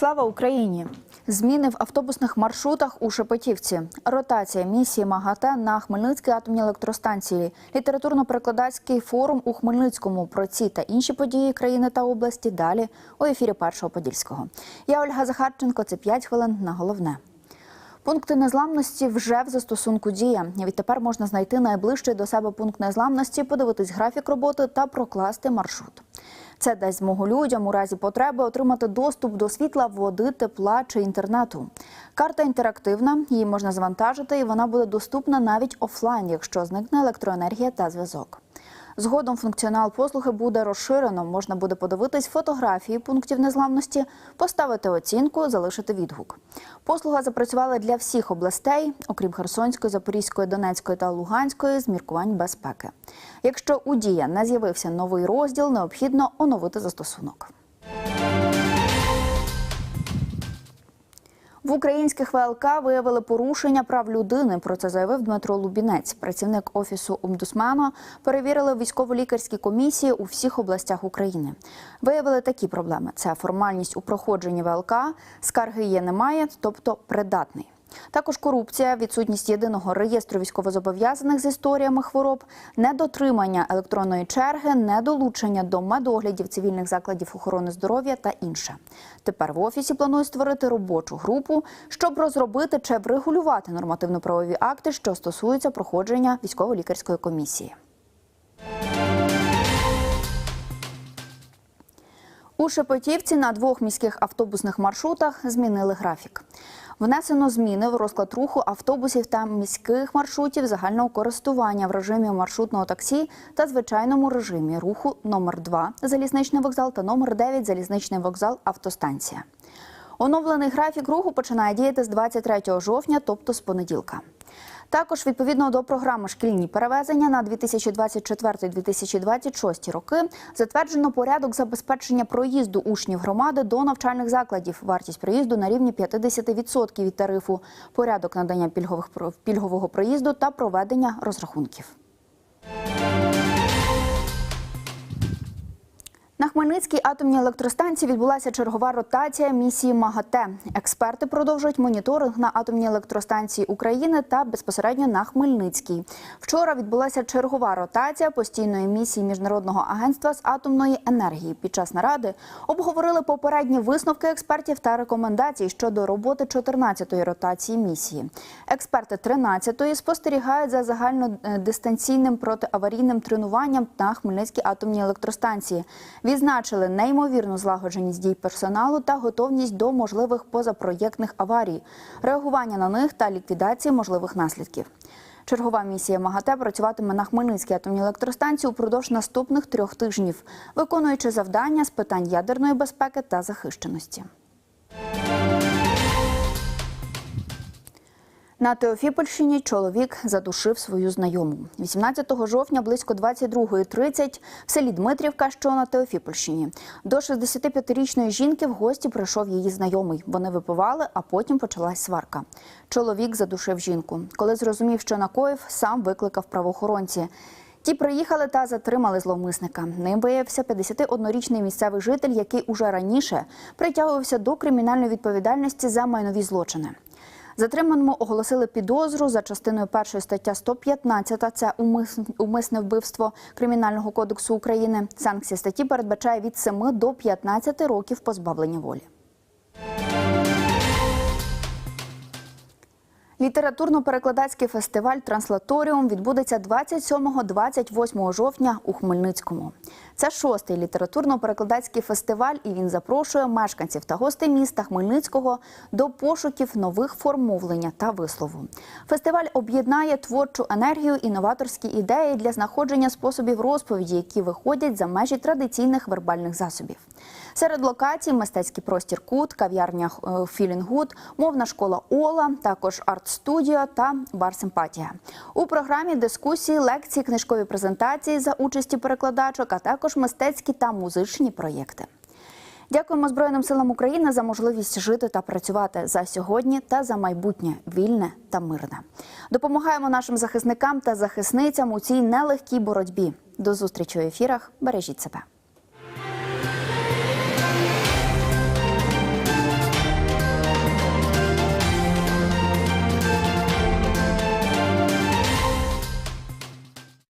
Слава Україні! Зміни в автобусних маршрутах у Шепетівці, ротація місії МАГАТЕ на Хмельницькій атомній електростанції, літературно-перекладацький форум у Хмельницькому про ці та інші події країни та області. Далі у ефірі Першого Подільського. Я Ольга Захарченко. Це 5 хвилин на головне. Пункти незламності вже в застосунку дія. Відтепер можна знайти найближчий до себе пункт незламності, подивитись графік роботи та прокласти маршрут. Це дасть змогу людям у разі потреби отримати доступ до світла, води, тепла чи інтернету. Карта інтерактивна, її можна завантажити, і вона буде доступна навіть офлайн, якщо зникне електроенергія та зв'язок. Згодом функціонал послуги буде розширено. Можна буде подивитись фотографії пунктів незламності, поставити оцінку, залишити відгук. Послуга запрацювала для всіх областей, окрім Херсонської, Запорізької, Донецької та Луганської, з міркувань безпеки. Якщо у дія не з'явився новий розділ, необхідно оновити застосунок. В українських ВЛК виявили порушення прав людини. Про це заявив Дмитро Лубінець. Працівник офісу омбудсмена перевірили військово-лікарські комісії у всіх областях України. Виявили такі проблеми: це формальність у проходженні ВЛК, скарги є немає, тобто придатний. Також корупція, відсутність єдиного реєстру військовозобов'язаних з історіями хвороб, недотримання електронної черги, недолучення до медоглядів цивільних закладів охорони здоров'я та інше. Тепер в офісі планують створити робочу групу, щоб розробити чи врегулювати нормативно-правові акти, що стосуються проходження військово-лікарської комісії. У Шепетівці на двох міських автобусних маршрутах змінили графік. Внесено зміни в розклад руху автобусів та міських маршрутів загального користування в режимі маршрутного таксі та звичайному режимі руху номер 2 залізничний вокзал та номер 9 залізничний вокзал автостанція. Оновлений графік руху починає діяти з 23 жовтня, тобто з понеділка. Також відповідно до програми шкільні перевезення на 2024-2026 роки затверджено порядок забезпечення проїзду учнів громади до навчальних закладів. Вартість проїзду на рівні 50% від тарифу, порядок надання пільгових пільгового проїзду та проведення розрахунків. Хмельницькій атомній електростанції відбулася чергова ротація місії МАГАТЕ. Експерти продовжують моніторинг на атомній електростанції України та безпосередньо на Хмельницькій. Вчора відбулася чергова ротація постійної місії міжнародного агентства з атомної енергії. Під час наради обговорили попередні висновки експертів та рекомендації щодо роботи 14-ї ротації місії. Експерти 13-ї спостерігають за загальнодистанційним протиаварійним тренуванням на Хмельницькій атомній електростанції. Відзначили неймовірну злагодженість дій персоналу та готовність до можливих позапроєктних аварій, реагування на них та ліквідації можливих наслідків. Чергова місія МАГАТЕ працюватиме на Хмельницькій атомній електростанції упродовж наступних трьох тижнів, виконуючи завдання з питань ядерної безпеки та захищеності. На Теофіпольщині чоловік задушив свою знайому. 18 жовтня близько 22.30 в селі Дмитрівка, що на Теофіпольщині. До 65-річної жінки в гості прийшов її знайомий. Вони випивали, а потім почалась сварка. Чоловік задушив жінку. Коли зрозумів, що накоїв, сам викликав правоохоронці. Ті приїхали та затримали зловмисника. Ним виявився 51-річний місцевий житель, який уже раніше притягувався до кримінальної відповідальності за майнові злочини. Затриманому оголосили підозру за частиною першої стаття 115, Це умисне вбивство кримінального кодексу України. Санкція статті передбачає від 7 до 15 років позбавлення волі. Літературно-перекладацький фестиваль Транслаторіум відбудеться 27-28 жовтня у Хмельницькому. Це шостий літературно-перекладацький фестиваль, і він запрошує мешканців та гостей міста Хмельницького до пошуків нових форм мовлення та вислову. Фестиваль об'єднає творчу енергію, інноваторські ідеї для знаходження способів розповіді, які виходять за межі традиційних вербальних засобів. Серед локацій мистецький простір Кут, кав'ярня Філінгуд, мовна школа Ола, також арт-студіо та бар Симпатія. У програмі дискусії, лекції, книжкові презентації за участі перекладачок, а також мистецькі та музичні проєкти. Дякуємо Збройним силам України за можливість жити та працювати за сьогодні та за майбутнє вільне та мирне. Допомагаємо нашим захисникам та захисницям у цій нелегкій боротьбі. До зустрічі у ефірах. Бережіть себе.